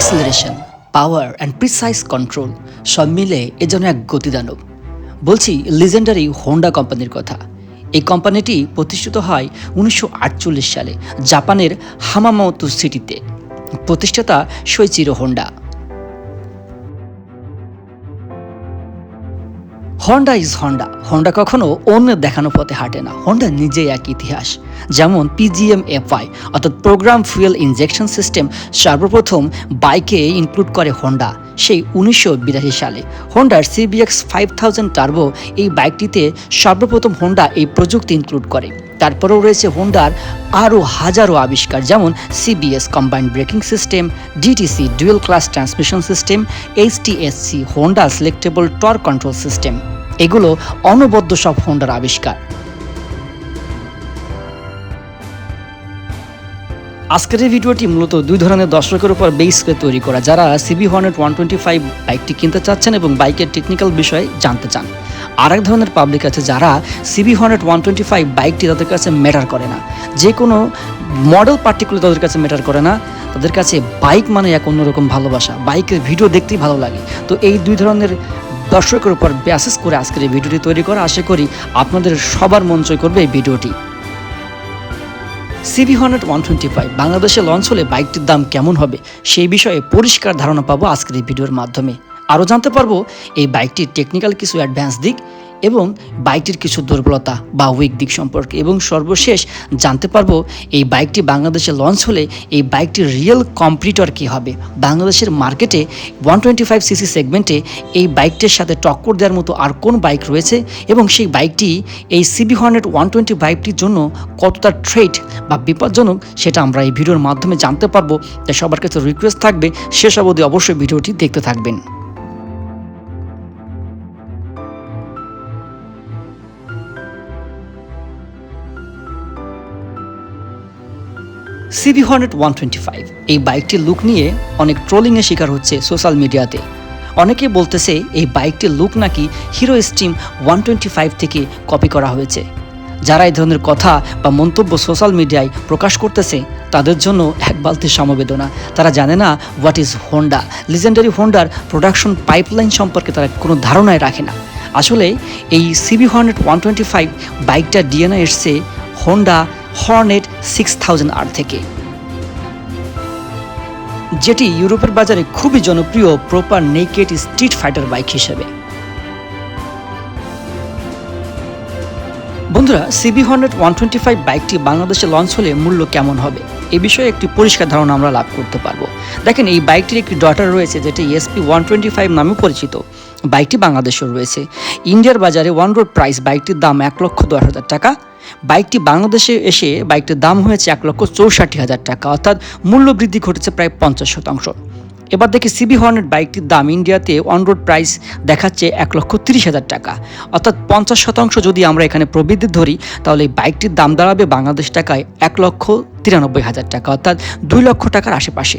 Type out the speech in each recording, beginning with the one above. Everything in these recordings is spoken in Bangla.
Acceleration power and precise control সব মিলে এ যেন এক গতিদানব। বলছি লিজেন্ডারি হোন্ডা কোম্পানির কথা। এই কোম্পানিটি প্রতিষ্ঠিত হয় উনিশশো আটচল্লিশ সালে, জাপানের হামামতো সিটিতে। প্রতিষ্ঠাতা Soichiro Honda Honda is Honda Honda কখনো অন্যের দেখানো পথে হাঁটে না। হন্ডা নিজেই এক ইতিহাস। যেমন পিজিএম এফআই অর্থাৎ প্রোগ্রাম ফুয়েল ইনজেকশন সিস্টেম সর্বপ্রথম বাইকে ইনক্লুড করে হন্ডা সেই উনিশশো বিরাশি সালে। হন্ডার সিবিএক্স ফাইভ থাউজেন্ড টার্বো এই বাইকটিতে সর্বপ্রথম হন্ডা এই প্রযুক্তি ইনক্লুড করে। তারপরেও রয়েছে হোন্ডার আরও হাজারো আবিষ্কার, যেমন CBS combined braking system DTC dual clutch transmission system HTSC Honda selectable torque control system এগুলো অনবদ্য সব হোন্ডার আবিষ্কার। আজকের এই ভিডিওটি মূলত দুই ধরনের দর্শকের উপর বেস করে তৈরি করা, যারা CB Hornet one twenty five বাইকটি কিনতে চাচ্ছেন এবং বাইকের টেকনিক্যাল বিষয়ে জানতে চান। আর এক ধরনের পাবলিক আছে যারা CB Hornet one twenty five বাইকটি তাদের কাছে ম্যাটার করে না। যে কোনো মডেল পার্টিকুলার তাদের কাছে ম্যাটার করে না। তাদের কাছে বাইক মানে এক অন্যরকম ভালোবাসা। বাইকের ভিডিও দেখতেই ভালো লাগে। তো এই দুই ধরনের দর্শকের উপর ব্যাসেস করে আজকের এই ভিডিওটি তৈরি করা। আশা করি আপনাদের সবার মন জয় করবে এই ভিডিওটি। CB hundred one twenty five বাংলাদেশে লঞ্চ হলে বাইকটির দাম কেমন হবে? সেই বিষয়ে পরিষ্কার ধারণা পাবো আজকের এই ভিডিওর মাধ্যমে। আরও জানতে পারব এই বাইকটির টেকনিক্যাল কিছু অ্যাডভান্স দিক এবং বাইকটির কিছু দুর্বলতা বা উইক দিক সম্পর্কে। এবং সর্বশেষ জানতে পারব, এই বাইকটি বাংলাদেশে লঞ্চ হলে এই বাইকটির রিয়েল কম্পিটিটর কী হবে? বাংলাদেশের মার্কেটে ওয়ান টোয়েন্টি ফাইভ সিসি সেগমেন্টে এই বাইকটির সাথে টক্কর দেওয়ার মতো আর কোন বাইক রয়েছে? এবং সেই বাইকটি এই সিবি হান্ড্রেড ওয়ান টোয়েন্টি বাইকটির জন্য কতটা ট্রেড বা বিপজ্জনক সেটা আমরা এই ভিডিওর মাধ্যমে জানতে পারব। তাই সবার কাছে রিকোয়েস্ট থাকবে, শেষ অবধি অবশ্যই ভিডিওটি দেখতে থাকবেন। CB Hornet one twenty five, এই বাইকটির লুক নিয়ে অনেক ট্রোলিংয়ের শিকার হচ্ছে সোশ্যাল মিডিয়াতে। অনেকে বলতেছে এই বাইকটির লুক নাকি Hero Xtreme one twenty five থেকে কপি করা হয়েছে। যারা এই ধরনের কথা বা মন্তব্য সোশ্যাল মিডিয়ায় প্রকাশ করতেছে, তাদের জন্য এক বালতি সমবেদনা। তারা জানে না হোয়াট ইজ হোন্ডা লিজেন্ডারি হোন্ডার প্রোডাকশন পাইপলাইন সম্পর্কে তারা কোনো ধারণায় রাখে না। আসলে এই CB Hornet one twenty five বাইকটা ডিএনএ এসছে হোন্ডা হর্নেট সিক্স থাউজেন্ড আর থেকে। যেটি ইউরোপের বাজারে খুবই জনপ্রিয় proper naked street fighter bike হিসেবে। বন্ধুরা CB hundred one twenty five বাইকটি বাংলাদেশে লঞ্চ হলে মূল্য কেমন হবে? এ বিষয়ে একটি পরিষ্কার ধারণা আমরা লাভ করতে পারব। দেখেন, এই বাইকটির একটি ডটার রয়েছে, যেটি এসপি ওয়ান টোয়েন্টি ফাইভ নামে পরিচিত। বাইকটি বাংলাদেশেও রয়েছে। ইন্ডিয়ার বাজারে ওয়ান রোড প্রাইস বাইকটির দাম এক লক্ষ দশ হাজার টাকা। বাইকটি বাংলাদেশে এসে বাইকটির দাম হয়েছে এক লক্ষ চৌষট্টি হাজার টাকা, অর্থাৎ মূল্য বৃদ্ধি ঘটেছে প্রায় পঞ্চাশ শতাংশ। এবার দেখি সিবি হর্নেট বাইকটির দাম ইন্ডিয়াতে অন রোড প্রাইস দেখাচ্ছে এক লক্ষ তিরিশ হাজার টাকা। অর্থাৎ পঞ্চাশ শতাংশ যদি আমরা এখানে প্রবৃদ্ধি ধরি, তাহলে এই বাইকটির দাম দাঁড়াবে বাংলাদেশ টাকায় এক লক্ষ তিরানব্বই হাজার টাকা, অর্থাৎ দুই লক্ষ টাকার আশেপাশে।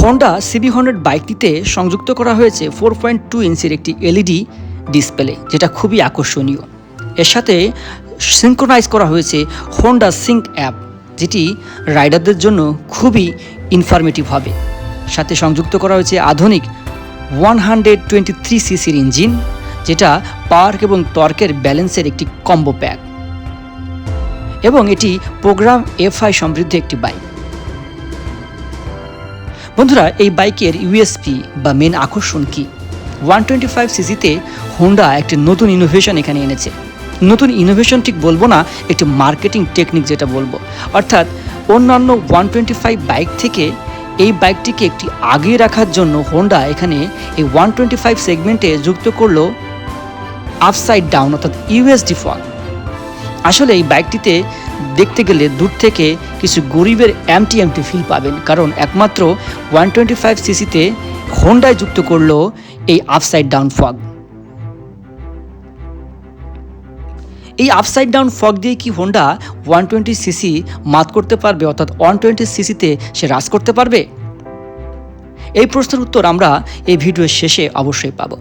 হন্ডা সিবি হন্ড্রেড বাইকটিতে সংযুক্ত করা হয়েছে ফোর পয়েন্ট টু ইঞ্চির একটি এলইডি ডিসপ্লে যেটা খুবই আকর্ষণীয়। এর সাথে সিঙ্ক্রোনাইজ করা হয়েছে হন্ডা সিঙ্ক অ্যাপ যেটি রাইডারদের জন্য খুবই ইনফরমেটিভ হবে। সাথে সংযুক্ত করা হয়েছে আধুনিক ওয়ান হান্ড্রেড টোয়েন্টি থ্রি সিসির ইঞ্জিন যেটা পার্ক এবং টর্কের ব্যালেন্সের একটি কম্বো প্যাক এবং এটি প্রোগ্রাম এফআই সমৃদ্ধ একটি বাইক বন্ধুরা, এই বাইকের ইউএসপি বা মেন আকর্ষণ কি? ওয়ান টোয়েন্টি ফাইভ সিসিতে হোন্ডা একটি নতুন ইনোভেশন এখানে এনেছে। নতুন ইনোভেশন ঠিক বলব না, একটি মার্কেটিং টেকনিক যেটা বলব। অর্থাৎ, অন্যান্য ওয়ান টোয়েন্টি ফাইভ বাইক থেকে এই বাইকটিকে একটি আগিয়ে রাখার জন্য হোন্ডা এখানে এই ওয়ান টোয়েন্টি ফাইভ সেগমেন্টে যুক্ত করল আপসাইড ডাউন অর্থাৎ ইউএসডি ফল আসলে এই বাইকটিতে দেখতে গেলে দূর থেকে কিছু গরিবের এমটি এমটি ফিল পাবেন। কারণ একমাত্র ওয়ান টোয়েন্টি ফাইভ সিসিতে হোন্ডায় যুক্ত করল এই আপসাইড ডাউন ফগ এই আপসাইড ডাউন ফগ দিয়ে কি হোন্ডা ওয়ান টোয়েন্টি সিসি মাত করতে পারবে, অর্থাৎ ওয়ান টোয়েন্টি সিসিতে সে হ্রাস করতে পারবে? এই প্রশ্নের উত্তর আমরা এই ভিডিওর শেষে অবশ্যই পাবো।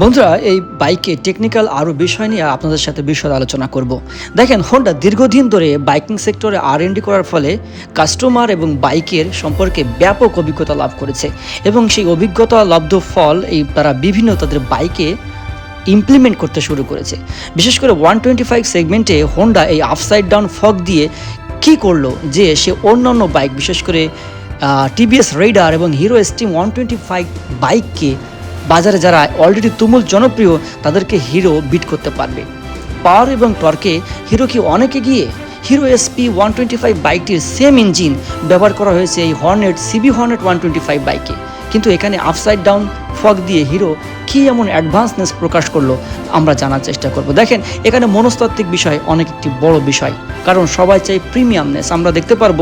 বন্ধুরা, এই বাইকে টেকনিক্যাল আরও বিষয় নিয়ে আপনাদের সাথে বিশদ আলোচনা করব। দেখেন হোন্ডা দীর্ঘদিন ধরে বাইকিং সেক্টরে আর করার ফলে কাস্টমার এবং বাইকের সম্পর্কে ব্যাপক অভিজ্ঞতা লাভ করেছে এবং সেই অভিজ্ঞতা, লব্ধ ফল এই তারা বিভিন্ন তাদের বাইকে ইমপ্লিমেন্ট করতে শুরু করেছে। বিশেষ করে ওয়ান টোয়েন্টি ফাইভ সেগমেন্টে হোন্ডা এই আপসাইড ডাউন ফগ দিয়ে কি করল? যে সে অন্যান্য বাইক, বিশেষ করে টিভিএস রেডার এবং Hero Xtreme one twenty five বাইককে বাজারে যারা অলরেডি তুমুল জনপ্রিয়, তাদেরকে হিরো বিট করতে পারবে। পাওয়ার এবং টর্কে হিরো কি অনেকে গিয়ে Hero SP one twenty five বাইকটির সেম ইঞ্জিন ব্যবহার করা হয়েছে এই Hornet CB Hornet one twenty five বাইকে। কিন্তু এখানে আপসাইড ডাউন ফগ দিয়ে হিরো কী এমন অ্যাডভান্সনেস প্রকাশ করল আমরা জানার চেষ্টা করব। দেখেন, এখানে মনস্তাত্ত্বিক বিষয় অনেক একটি বড় বিষয়। কারণ সবাই চাই প্রিমিয়ামনেস আমরা দেখতে পারব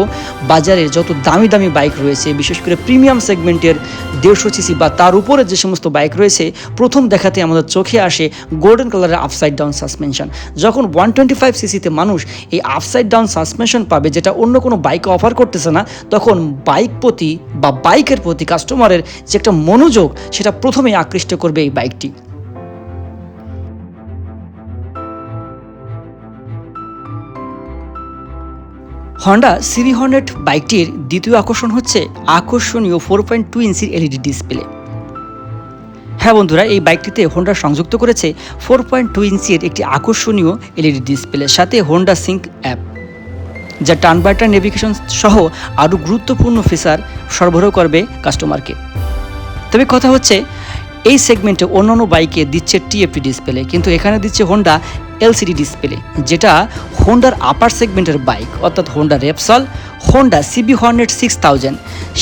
বাজারে যত দামি দামি বাইক রয়েছে, বিশেষ করে প্রিমিয়াম সেগমেন্টের দেড়শো সিসি বা তার উপরে যে সমস্ত বাইক রয়েছে, প্রথম দেখাতে আমাদের চোখে আসে গোল্ডেন কালারের আপসাইড ডাউন সাসপেনশন যখন ওয়ান টোয়েন্টি ফাইভ সিসিতে মানুষ এই আপসাইড ডাউন সাসপেনশন পাবে, যেটা অন্য কোনো বাইকে অফার করতেছে না, তখন বাইক প্রতি বা বাইকের প্রতি কাস্টমারের যে একটা মনোযোগ, সেটা প্রথমেই আকৃষ্ট করবে এই বাইকটি হন্ডা সিভি হর্নেট বাইকটির দ্বিতীয় আকর্ষণ হচ্ছে আকর্ষণীয় ফোর পয়েন্ট টু ইঞ্চির এলইডি ডিসপ্লে। হ্যাঁ বন্ধুরা, এই বাইকটিতে হোন্ডা সংযুক্ত করেছে ফোর পয়েন্ট টু ইঞ্চির একটি আকর্ষণীয় এলইডি ডিসপ্লে, সাথে হোন্ডা সিঙ্ক অ্যাপ, যা টার্নবার্টার নেভিগেশন সহ আরও গুরুত্বপূর্ণ ফিচার সরবরাহ করবে কাস্টমারকে। তবে কথা হচ্ছে, এই সেগমেন্টে অন্যান্য বাইকে দিচ্ছে টিএফটি ডিসপ্লে, কিন্তু এখানে দিচ্ছে হোন্ডা এলসিডি ডিসপ্লে, যেটা হোন্ডার আপার সেগমেন্টের বাইক অর্থাৎ Honda Repsol Honda CB Hornet six thousand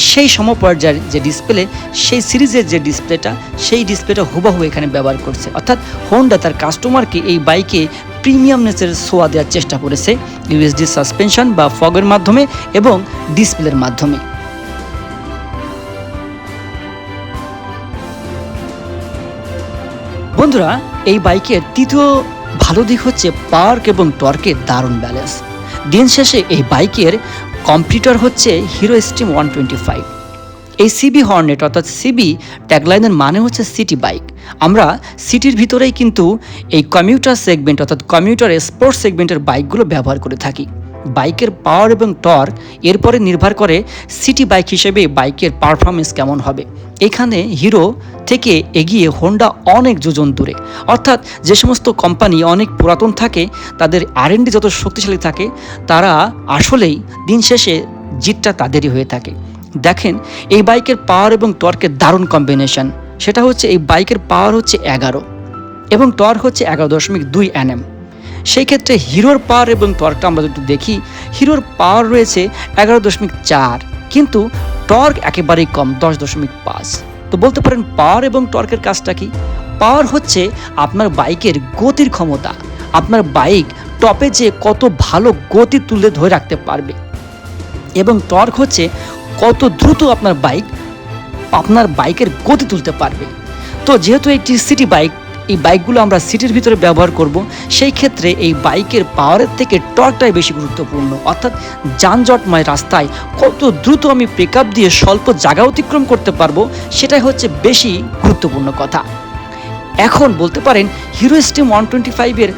সেই সমপর্যায়ের যে ডিসপ্লে সেই সিরিজের যে ডিসপ্লেটা সেই ডিসপ্লেটা হুবাহু এখানে ব্যবহার করছে। অর্থাৎ হোন্ডা তার কাস্টমারকে এই বাইকে প্রিমিয়ামনেসের সোয়া দেওয়ার চেষ্টা করেছে ইউএসডি সাসপেনশন বা ফগের মাধ্যমে এবং ডিসপ্লের মাধ্যমে। বন্ধুরা, এই বাইকের তৃতীয় ভালো দিক হচ্ছে পার্ক এবং টর্কের দারুণ ব্যালেন্স। দিন শেষে এই বাইকের কম্পিউটার হচ্ছে Hero Xtreme one twenty five. এই সিবি হর্নেট অর্থাৎ সিবি ট্যাগলাইনের মানে হচ্ছে সিটি বাইক। আমরা সিটির ভিতরেই কিন্তু এই কমিউটার সেগমেন্ট অর্থাৎ কমিউটার স্পোর্টস সেগমেন্টের বাইকগুলো ব্যবহার করে থাকি। বাইকের পাওয়ার এবং টর্ক এরপরে নির্ভর করে সিটি বাইক হিসেবে বাইকের পারফরমেন্স কেমন হবে। এখানে হিরো থেকে এগিয়ে হোন্ডা অনেক যোজন দূরে। অর্থাৎ যে সমস্ত কোম্পানি অনেক পুরাতন থাকে, তাদের আরএনডি যত শক্তিশালী থাকে, তারা আসলেই দিন শেষে জিতটা তাদেরই হয়ে থাকে। দেখেন, এই বাইকের পাওয়ার এবং টর্কের দারুণ কম্বিনেশন সেটা হচ্ছে এই বাইকের পাওয়ার হচ্ছে এগারো এবং টর্ক হচ্ছে এগারো দশমিক দুই এনএম সেই ক্ষেত্রে হিরোর পাওয়ার এবং টর্কটা আমরা যদি দেখি, হিরোর পাওয়ার রয়েছে এগারো দশমিক চার, কিন্তু টর্ক একেবারেই কম, দশ দশমিক পাঁচ। তো বলতে পারেন পাওয়ার এবং টর্কের কাজটা কি? পাওয়ার হচ্ছে আপনার বাইকের গতির ক্ষমতা। আপনার বাইক টপে যে কত ভালো গতি তুলে ধরে রাখতে পারবে। এবং টর্ক হচ্ছে কত দ্রুত আপনার বাইক আপনার বাইকের গতি তুলতে পারবে। তো যেহেতু একটি সিটি বাইক এই বাইকগুলো আমরা সিটির ভিতরে ব্যবহার করব। সেই ক্ষেত্রে এই বাইকের পাওয়ারের থেকে টর্কটাই বেশি গুরুত্বপূর্ণ। অর্থাৎ যানজটময় রাস্তায় কত দ্রুত আমি পিক দিয়ে স্বল্প জায়গা অতিক্রম করতে পারব, সেটাই হচ্ছে বেশি গুরুত্বপূর্ণ কথা। এখন বলতে পারেন হিরো স্টিম ওয়ান টোয়েন্টি ফাইভের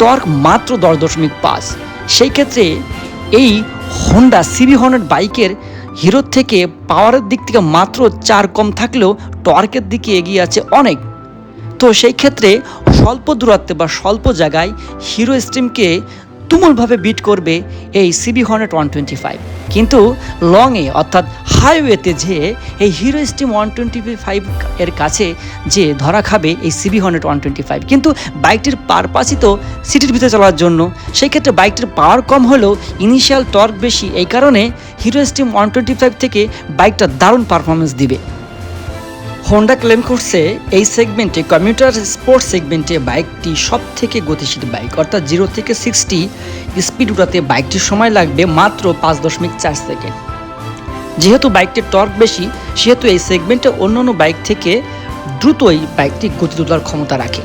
টর্ক মাত্র দশ দশমিক পাঁচ। সেই ক্ষেত্রে এই হন্ডা সিবি হর্নেট বাইকের হিরোর থেকে পাওয়ারের দিক থেকে মাত্র চার কম থাকলেও টর্কের দিকে এগিয়ে আছে অনেক। তো সেই ক্ষেত্রে স্বল্প দূরত্বে বা স্বল্প জায়গায় হিরো স্ট্রিমকে তুমুলভাবে বিট করবে এই CB Hornet one twenty five কিন্তু লংয়ে অর্থাৎ হাইওয়েতে যে এই Hero Xtreme one twenty five এর কাছে যে ধরা খাবে এই CB Hornet one twenty five কিন্তু বাইকটির পারপাসই তো সিটির ভিতরে চলার জন্য। সেই ক্ষেত্রে বাইকটির পাওয়ার কম হলেও ইনিশিয়াল টর্ক বেশি। এই কারণে Hero Xtreme one twenty five থেকে বাইকটা দারুণ পারফরমেন্স দিবে। হোন্ডা ক্লেম করছে এই সেগমেন্টে কমিউটার স্পোর্টস সেগমেন্টে বাইকটি সব থেকে গতিশীল বাইক অর্থাৎ জিরো থেকে সিক্সটি স্পিড উঠাতে বাইকটির সময় লাগবে মাত্র পাঁচ দশমিক চার সেকেন্ড যেহেতু বাইকটির টর্ক বেশি, সেহেতু এই সেগমেন্টে অন্যান্য বাইক থেকে দ্রুতই বাইকটি গতি তোলার ক্ষমতা রাখে।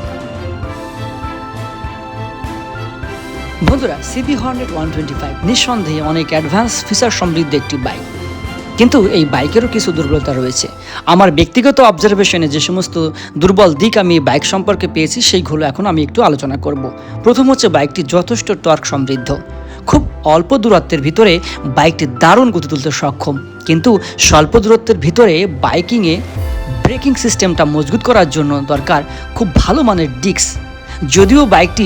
বন্ধুরা CB Hornet one twenty five নিঃসন্দেহে অনেক অ্যাডভান্স ফিচার সমৃদ্ধ একটি বাইক কিন্তু এই বাইকেরও কিছু দুর্বলতা রয়েছে। আমার ব্যক্তিগত অবজারভেশনে যে সমস্ত দুর্বল দিক আমি বাইক সম্পর্কে পেয়েছি, সেইগুলো এখন আমি একটু আলোচনা করব। প্রথম হচ্ছে বাইকটি যথেষ্ট টর্ক সমৃদ্ধ। খুব অল্প দূরত্বের ভিতরে বাইকটি দারুণ গতি তুলতে সক্ষম। কিন্তু স্বল্প দূরত্বের ভিতরে বাইকিংয়ে ব্রেকিং সিস্টেমটা মজবুত করার জন্য দরকার খুব ভালো মানের ডিস্ক যদিও বাইকটি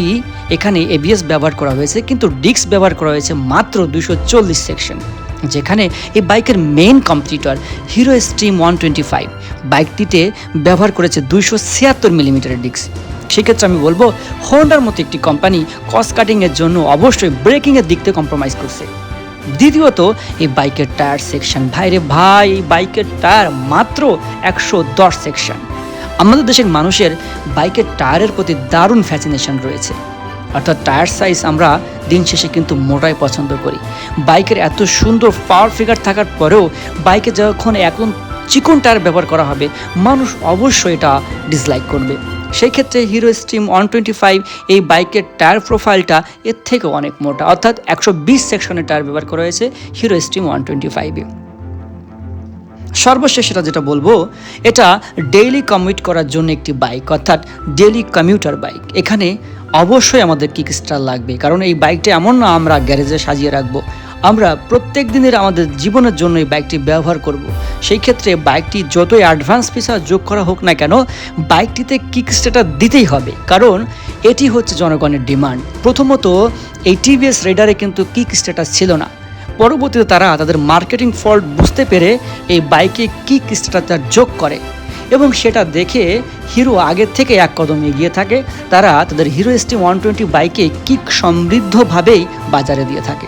এখানে এবিএস ব্যবহার করা হয়েছে, কিন্তু ডিস্ক ব্যবহার করা হয়েছে মাত্র দুশো সেকশন যেখানে এই বাইকের main competitor Hero Xtreme one twenty five বাইকটিতে ব্যবহার করেছে দুইশো ছিয়াত্তর মিলিমিটারের ডিস্ক সেক্ষেত্রে আমি বলব হোন্ডার মতো একটি কোম্পানি কস্ট কাটিংয়ের জন্য অবশ্যই ব্রেকিংয়ের দিক থেকে কম্প্রোমাইজ করছে। দ্বিতীয়ত, এই বাইকের টায়ার সেকশন ভাইরে ভাই, এই বাইকের টায়ার মাত্র একশো দশ সেকশন আমাদের দেশের মানুষের বাইকের টায়ারের প্রতি দারুণ ফ্যাসিনেশন রয়েছে। অর্থাৎ টায়ার সাইজ আমরা দিন শেষে কিন্তু মোটাই পছন্দ করি। বাইকের এত সুন্দর পাওয়ার ফিগার থাকার পরেও বাইকে যখন এখন চিকন টায়ার ব্যবহার করা হবে, মানুষ অবশ্যই এটা ডিসলাইক করবে। সেই ক্ষেত্রে Hero Xtreme one twenty five এই বাইকের টায়ার প্রোফাইলটা এর থেকে অনেক মোটা। অর্থাৎ একশো বিশ সেকশনের টায়ার ব্যবহার করা হয়েছে হিরো স্ট্রিম ওয়ান টোয়েন্টি ফাইভে সর্বশেষ এটা যেটা বলব, এটা ডেইলি কমিউট করার জন্য একটি বাইক অর্থাৎ ডেইলি কমিউটার বাইক এখানে অবশ্যই আমাদের কিক স্টার লাগবে। কারণ এই বাইকটা এমন না, আমরা গ্যারেজে সাজিয়ে রাখব। আমরা প্রত্যেক দিনের আমাদের জীবনের জন্য এই বাইকটি ব্যবহার করব। সেই ক্ষেত্রে বাইকটি যতই অ্যাডভান্স ফিচার যোগ করা হোক না কেন বাইকটিতে কিক স্টার্টার দিতেই হবে। কারণ এটি হচ্ছে জনগণের ডিমান্ড প্রথমত, এই টিভিএস রেডারে কিন্তু কিক স্ট্যাটাস ছিল না। পরবর্তীতে তারা তাদের মার্কেটিং ফল্ট বুঝতে পেরে এই বাইকে কিক স্ট্যাটার যোগ করে। এবং সেটা দেখে হিরো আগের থেকে এক কদম এগিয়ে থাকে। তারা তাদের হিরো এসটি ওয়ান টোয়েন্টি বাইকে কিক সমৃদ্ধভাবেই বাজারে দিয়ে থাকে।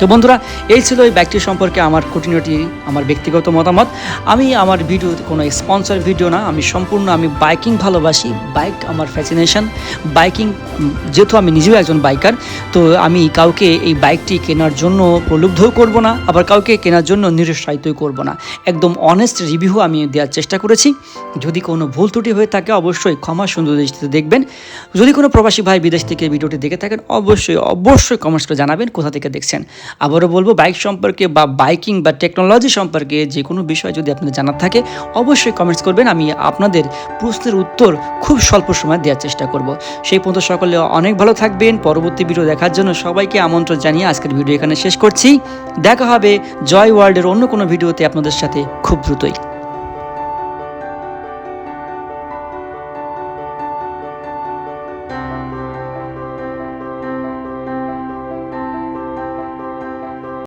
তো বন্ধুরা, এই ছিল এই বাইকটি সম্পর্কে আমার খুঁটিনাটি, আমার ব্যক্তিগত মতামত। আমি আমার ভিডিও কোনো স্পন্সর ভিডিও না, আমি সম্পূর্ণ, আমি বাইকিং ভালোবাসি বাইক আমার ফ্যাসিনেশন বাইকিং যেহেতু আমি নিজেও একজন বাইকার তো আমি কাউকে এই বাইকটি কেনার জন্য প্রলুব্ধও করব না, আবার কাউকে কেনার জন্য নিরুৎসাহিতই করব না। একদম অনেস্ট রিভিউ আমি দেওয়ার চেষ্টা করেছি। যদি কোনো ভুল ত্রুটি হয়ে থাকে, অবশ্যই ক্ষমা সুন্দর দৃষ্টিতে দেখবেন। যদি কোনো প্রবাসী ভাই বিদেশ থেকে ভিডিওটি দেখে থাকেন, অবশ্যই অবশ্যই কমেন্টস করে জানাবেন, কোথা থেকে দেখছেন। আবারও বলব বাইক সম্পর্কে বা বাইকিং বা টেকনোলজি সম্পর্কে যে কোনো বিষয় যদি আপনাদের জানার থাকে, অবশ্যই কমেন্টস করবেন। আমি আপনাদের প্রশ্নের উত্তর খুব স্বল্প সময় দেওয়ার চেষ্টা করব। সেই পর্যন্ত সকলে অনেক ভালো থাকবেন। পরবর্তী ভিডিও দেখার জন্য সবাইকে আমন্ত্রণ জানিয়ে আজকের ভিডিও এখানে শেষ করছি। দেখা হবে জয় ওয়ার্ল্ডের অন্য কোনো ভিডিওতে আপনাদের সাথে খুব দ্রুতই।